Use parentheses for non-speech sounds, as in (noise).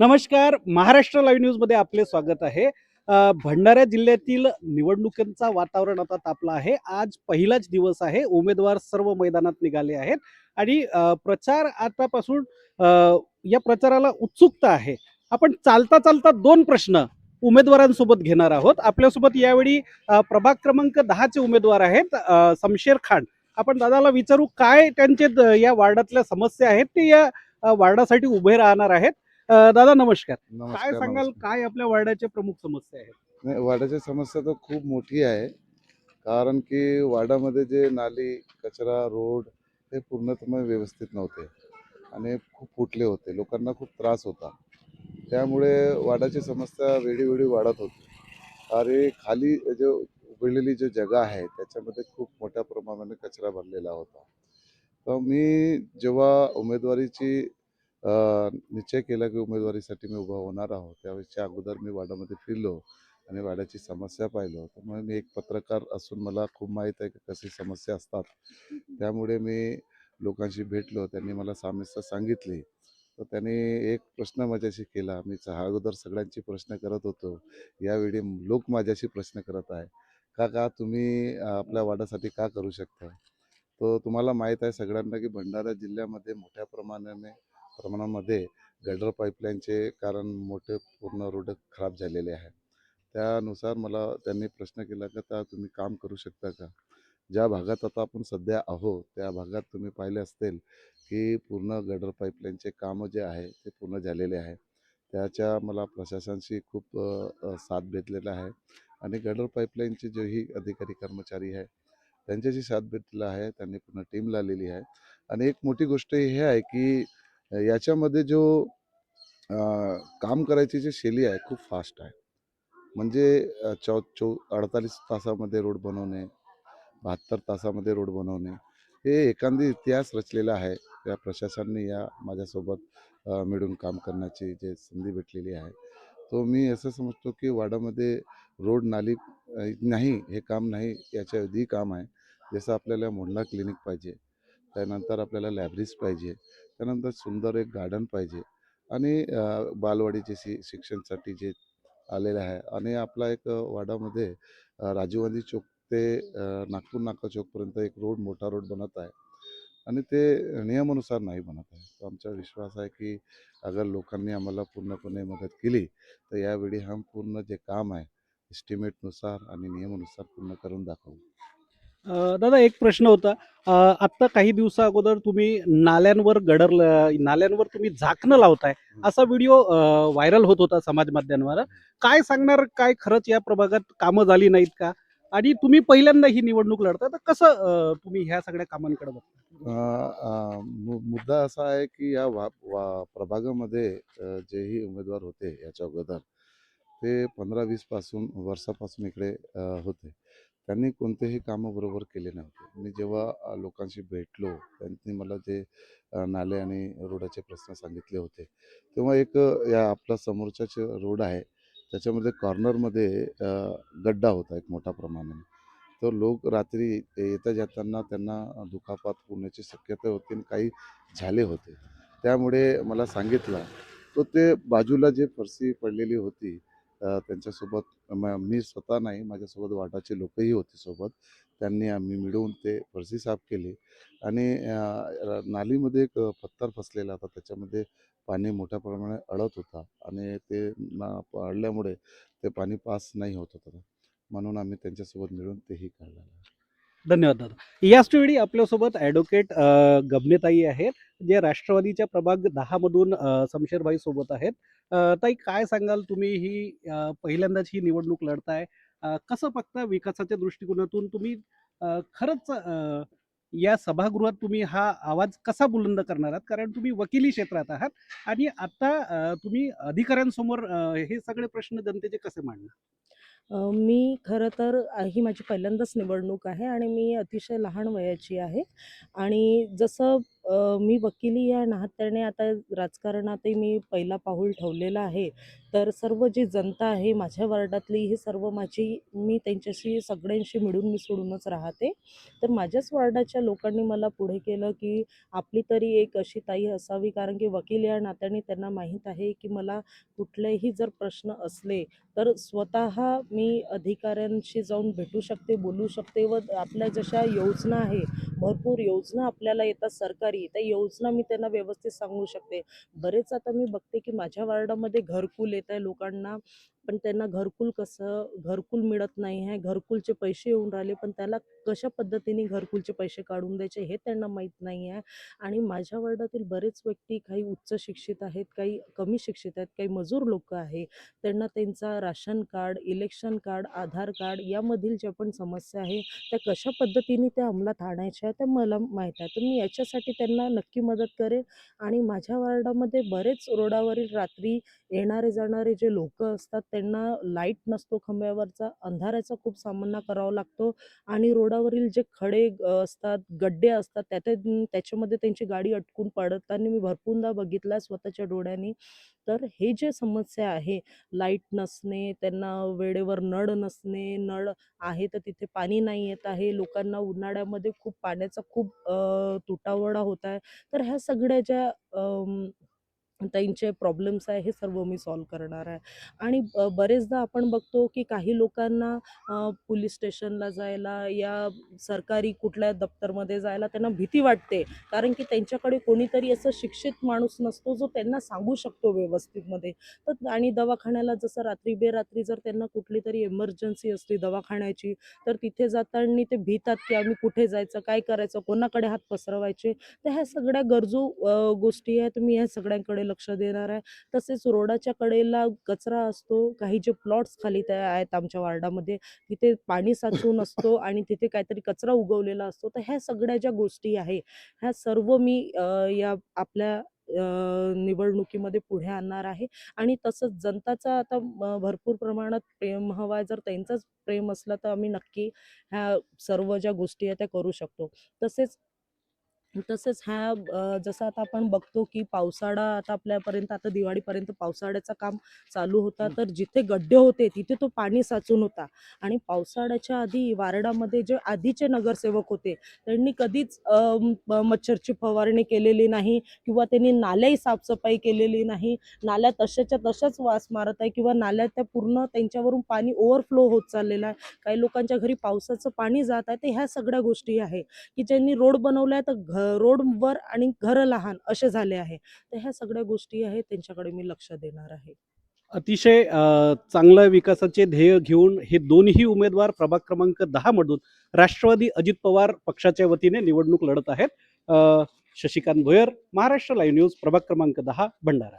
नमस्कार महाराष्ट्र लाईव्ह न्यूजमध्ये आपले स्वागत आहे. भंडारा जिल्ह्यातील निवडणुकांचा वातावरण आता तापला आहे. आज पहिलाच दिवस आहे. उमेदवार सर्व मैदानात निघाले आहेत. आणि प्रचार आतापासून या प्रचाराला उत्सुकता आहे. आपण चालता चालता दोन प्रश्न उमेदवारांसोबत घेणार आहोत. आपल्यासोबत यावेळी प्रभाग क्रमांक दहाचे उमेदवार आहेत समशेर शमशेर खान. आपण दादाला विचारू काय त्यांचे द- या वार्डातल्या समस्या आहेत ते या वार्डासाठी उभे राहणार आहेत. अ, दादा नमस्कार. काय नमस्कार सांगाल? नमस्कार. काय आपल्या वार्डाच्या प्रमुख समस्या आहेत? नाही वाड्याची समस्या तर खूप मोठी आहे. कारण की वाड्यामध्ये जे नाली कचरा रोड हे पूर्णतः व्यवस्थित नव्हते आणि खूप फुटले होते. लोकांना खूप त्रास होता. त्यामुळे वाड्याची समस्या वेळी वेळी वाढत होती. आणि खाली जो उघडलेली जो जगा आहे त्याच्यामध्ये खूप मोठ्या प्रमाणाने कचरा भरलेला होता. तर मी जेव्हा उमेदवारीची निश्चय केला की उमेदवारीसाठी मी उभा होणार आहोत. त्यावेळेसच्या अगोदर मी वाड्यामध्ये फिरलो आणि वाड्याची समस्या पाहिलो. तर मग मी एक पत्रकार असून मला खूप माहीत आहे की कशी समस्या असतात. त्यामुळे मी लोकांशी भेटलो. त्यांनी मला समस्या सांगितली. तर त्यांनी एक प्रश्न माझ्याशी केला. मी अगोदर सगळ्यांची प्रश्न करत होतो. यावेळी लोक माझ्याशी प्रश्न करत आहे का का तुम्ही आपल्या वाड्यासाठी का करू शकता? तो तुम्हाला माहीत आहे सगळ्यांना की भंडारा जिल्ह्यामध्ये मोठ्या प्रमाणाने प्रमाणामध्ये गटर पाईपलाईनचे कारण मोठे पूर्ण रोड खराब झालेले आहे. त्यानुसार मला त्यांनी प्रश्न केला का त्या तुम्ही काम करू शकता का? ज्या भागात आता आपण सध्या आहो त्या भागात तुम्ही पाहिले असतील की पूर्ण गडर पाईपलाईनचे कामं जे आहे ते पूर्ण झालेले आहे. त्याच्या मला प्रशासनाशी खूप साथ भेटलेला आहे आणि गटर पाईपलाईनचे जेही अधिकारी कर्मचारी आहे त्यांच्याशी साथ भेटलेला आहे त्यांनी पूर्ण टीम लावलेली आहे. आणि एक मोठी गोष्ट हे आहे की याच्यामध्ये जो काम करायची जी शैली आहे खूप फास्ट आहे. म्हणजे चौ चौ अडतालीस तासामध्ये रोड बनवणे बहात्तर तासामध्ये रोड बनवणे हे एखादी इतिहास रचलेला आहे. त्या प्रशासनाने या माझ्यासोबत मिळून काम करण्याची जे संधी भेटलेली आहे. तो मी असं समजतो की वाडामध्ये रोड नाली नाही हे काम नाही याच्या आधी काम आहे. जसं आपल्याला मोंढा क्लिनिक पाहिजे त्यानंतर आपल्याला लायब्ररीज पाहिजे त्यानंतर सुंदर एक गार्डन पाहिजे आणि बालवाडीचे शि शिक्षणसाठी जे आलेलं आहे आणि आपला एक वाडामध्ये राजीव गांधी चौक ते नागपूर नाका चौकपर्यंत एक रोड मोठा रोड बनत आहे आणि ते नियमानुसार नाही बनत आहे. तर आमचा विश्वास आहे की अगर लोकांनी आम्हाला पूर्णपणे मदत केली तर यावेळी हम पूर्ण जे काम आहे एस्टिमेटनुसार आणि नियमानुसार पूर्ण करून दाखवू. दादा एक प्रश्न होता. आत्ता काही दिवसा अगोदर तुम्ही नाल्यांवर गडर नाल्यांवर तुम्ही झाकणं लावताय. असा व्हिडिओ व्हायरल होत होता समाज माध्यमांवर. काय सांगणार काय खरंच या प्रभागात कामं झाली नाहीत का? आणि तुम्ही पहिल्यांदा ही निवडणूक लढता तर कसं तुम्ही ह्या सगळ्या कामांकडे बघता? मुद्दा असा आहे की या वा वा प्रभागामध्ये जेही उमेदवार होते याच्या अगोदर ते पंधरा वीसपासून वर्षापासून इकडे होते. त्यांनी कोणतेही कामं बरोबर केले नव्हते. मी जेव्हा लोकांशी भेटलो त्यांनी मला जे नाले आणि रोडाचे प्रश्न सांगितले होते तेव्हा एक या आपला समोरचा जे रोड आहे त्याच्यामध्ये कॉर्नरमध्ये गड्डा होता एक मोठ्या प्रमाणाने. तर लोक रात्री येता जाताना त्यांना दुखापत होण्याची शक्यता होती आणि काही झाले होते. त्यामुळे मला सांगितलं तो ते बाजूला जे फरशी पडलेली होती त्यांच्यासोबत मी स्वतः नाही माझ्यासोबत वाटाचे लोकही होते सोबत. त्यांनी आम्ही मिळून ते फरशी साफ केली आणि नालीमध्ये एक पत्थर फसलेला होता. त्याच्यामध्ये पाणी मोठ्या प्रमाणात अडत होता आणि ते ना अडल्यामुळे ते पाणी पास नाही होत होतं. म्हणून आम्ही त्यांच्यासोबत मिळून तेही काढलं धन्यवाद दादा. याच वेळी आपल्यासोबत ॲडव्होकेट गमनेताई आहेत जे राष्ट्रवादीच्या प्रभाग दहा मधून सोबत आहेत. ताई काय सांगाल तुम्ही? ही पहिल्यांदाच ही निवडणूक लढताय. कसं बघता विकासाच्या दृष्टिकोनातून? तुम्ही खरंच या सभागृहात तुम्ही हा आवाज कसा बुलंद करणार आहात? कारण तुम्ही वकिली क्षेत्रात आहात आणि आता तुम्ही अधिकाऱ्यांसमोर हे सगळे प्रश्न जनतेचे कसे मांडणार? मी खरं तर ही माझी पहिल्यांदाच निवडणूक आहे आणि मी अतिशय लहान वयाची आहे. आणि जसं मी वकिली या नात्याने आता राजकारणातही मी पहिला पाऊल ठेवलेला आहे. तर सर्व जी जनता आहे माझ्या वार्डातली ही सर्व माझी मी त्यांच्याशी सगळ्यांशी मिळून मिसळूनच राहते. तर माझ्याच वार्डाच्या लोकांनी मला पुढे केलं की आपली तरी एक अशी ताई असावी कारण की वकील या नात्याने त्यांना माहीत आहे की मला कुठलेही जर प्रश्न असले तर स्वतः मी अधिकाऱ्यांशी जाऊन भेटू शकते बोलू शकते व आपल्या जशा योजना आहे भरपूर योजना आपल्याला येतात सरकारी त्या योजना मी त्यांना व्यवस्थित सांगू शकते. बरेच आता मी बघते की माझ्या वार्डामध्ये घरकुल येत आहे लोकांना. पण त्यांना घरकुल कसं घरकुल मिळत नाही आहे. घरकुलचे पैसे येऊन राहिले पण त्याला कशा पद्धतीने घरकुलचे पैसे काढून द्यायचे हे त्यांना माहीत नाही आहे. आणि माझ्या वर्डातील बरेच व्यक्ती काही उच्च शिक्षित आहेत काही कमी शिक्षित आहेत काही मजूर लोक आहे. त्यांना त्यांचा ration card election card Aadhaar card यामधील ज्या पण समस्या आहे त्या कशा पद्धतीने त्या अंमलात आणायच्या त्या मला माहीत आहे. तर मी याच्यासाठी त्यांना नक्की मदत करेन आणि माझ्या वार्डामध्ये बरेच रोडावरील रात्री येणारे जाणारे जे लोक असतात त्यांना लाइट नसतो खांब्यावरचा अंधाराचा खूप सामना करावा लागतो आणि रोडावरील जे खडे असतात गड्डे असतात त्या त्याच्यामध्ये त्यांची गाडी अटकून पडताना मी भरपूरदा बघितला स्वतःच्या डोळ्यांनी. तर हे जे समस्या आहे लाइट नसणे त्यांना वेळेवर नळ नसणे नळ आहे तर तिथे पाणी नाही येत आहे लोकांना उन्हाळ्यामध्ये खूप पाण्याचा खूप तुटावडा होत. आहे तर ह्या सगळ्या ज्या त्यांचे प्रॉब्लेम्स आहे हे सर्व मी सॉल्व करणार आहे. आणि बरेचदा आपण बघतो की काही लोकांना पोलीस स्टेशनला जायला या सरकारी कुठल्या दप्तरमध्ये जायला त्यांना भीती वाटते. कारण की त्यांच्याकडे कोणीतरी असं शिक्षित माणूस नसतो जो त्यांना सांगू शकतो व्यवस्थितमध्ये. तर आणि दवाखान्याला जसं रात्री बेरात्री जर त्यांना कुठली तरी एमर्जन्सी असली दवाखान्याची तर तिथे जाताना ते भीतात की आम्ही कुठे जायचं काय करायचं कोणाकडे हात पसरवायचे. तर ह्या सगळ्या गरजू गोष्टी आहेत. मी ह्या सगळ्यांकडे लक्ष देणार आहे. तसेच रोडाच्या कडेला कचरा असतो. काही जे प्लॉट्स खाली त्या आहेत आमच्या वार्डामध्ये तिथे पाणी साचून (coughs) असतो आणि तिथे काहीतरी कचरा उगवलेला असतो. तर ह्या सगळ्या ज्या गोष्टी आहे ह्या सर्व मी अ, या आपल्या अ, निवडणुकीमध्ये पुढे आणणार आहे. आणि तसंच जनताचा आता भरपूर प्रमाणात प्रेम हवा आहे. जर त्यांचंच प्रेम असलं तर आम्ही नक्की ह्या सर्व ज्या गोष्टी आहेत त्या करू शकतो. तसेच तसेच ह्या अ, जसं आता आपण बघतो की पावसाळा आता आपल्यापर्यंत आता दिवाळीपर्यंत पावसाळ्याचं काम चालू होता हं. तर जिथे गड्डे होते तिथे तो पाणी साचून होता. आणि पावसाळ्याच्या आधी वारडामध्ये जे आधीचे नगरसेवक होते त्यांनी कधीच मच्छरची फवारणी केलेली नाही किंवा त्यांनी नाल्याही साफसफाई केलेली नाही. नाल्या तशाच्या तशाच वास मारत आहे किंवा नाल्या त्या पूर्ण त्यांच्यावरून पाणी ओव्हरफ्लो होत चाललेलं आहे. काही लोकांच्या घरी पावसाचं पाणी जात आहे तर ह्या सगळ्या गोष्टी आहे. की ज्यांनी रोड बनवलाय तर घ रोडवर आणि घरं लहान असे झाले आहे. तर ह्या सगळ्या गोष्टी आहेत त्यांच्याकडे मी लक्ष देणार आहे. अतिशय चांगल्या विकासाचे ध्येय घेऊन हे दोन्ही उमेदवार प्रभाग क्रमांक दहा मधून राष्ट्रवादी अजित पवार पक्षाच्या वतीने निवडणूक लढत आहेत. शशिकांत भोयर महाराष्ट्र लाईव्ह न्यूज प्रभाग क्रमांक दहा भंडारा.